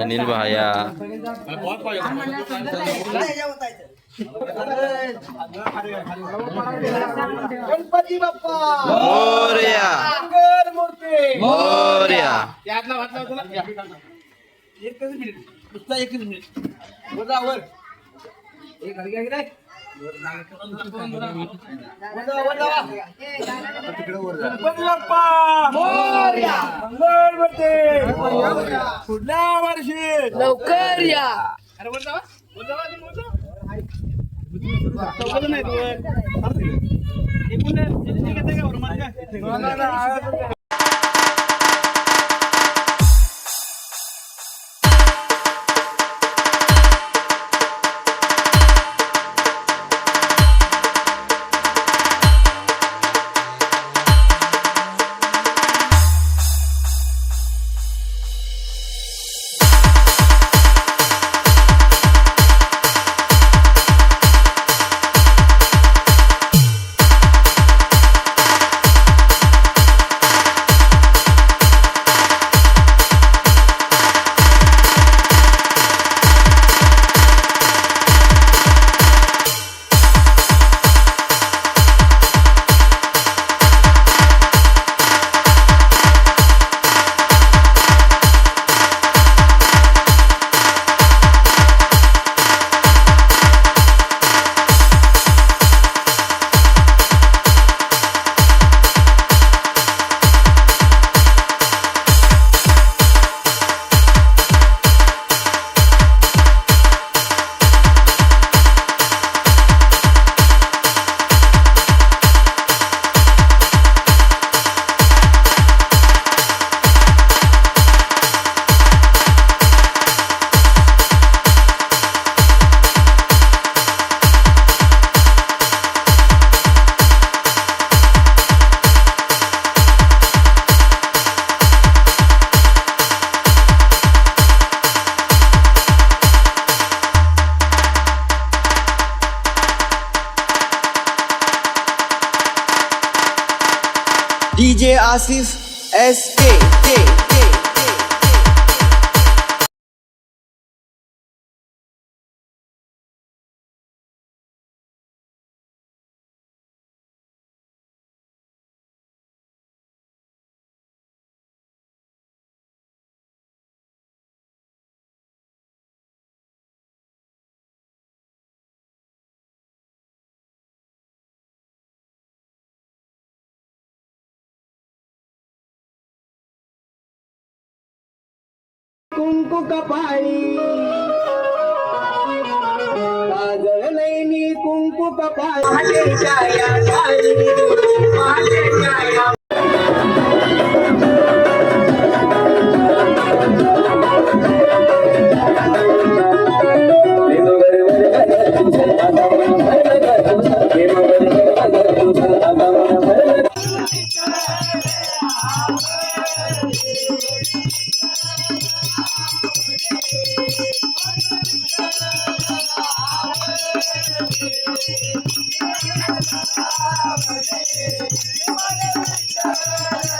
अनिल भाया. गणपती बाप्पा. मोर्या. मूर्ती. मोर्या. यातला वाटला होता एकच मिनिट. नुसता एकच मिनिट. बजावर एक हलक्या नाही? पुढल्या वर्षी लवकर या अरे DJ Asif S K K K कुंकू कपाळी. काजळ नैनी कुंकू कपाळी. माझे छाया. Thank you.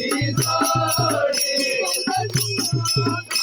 Thank you.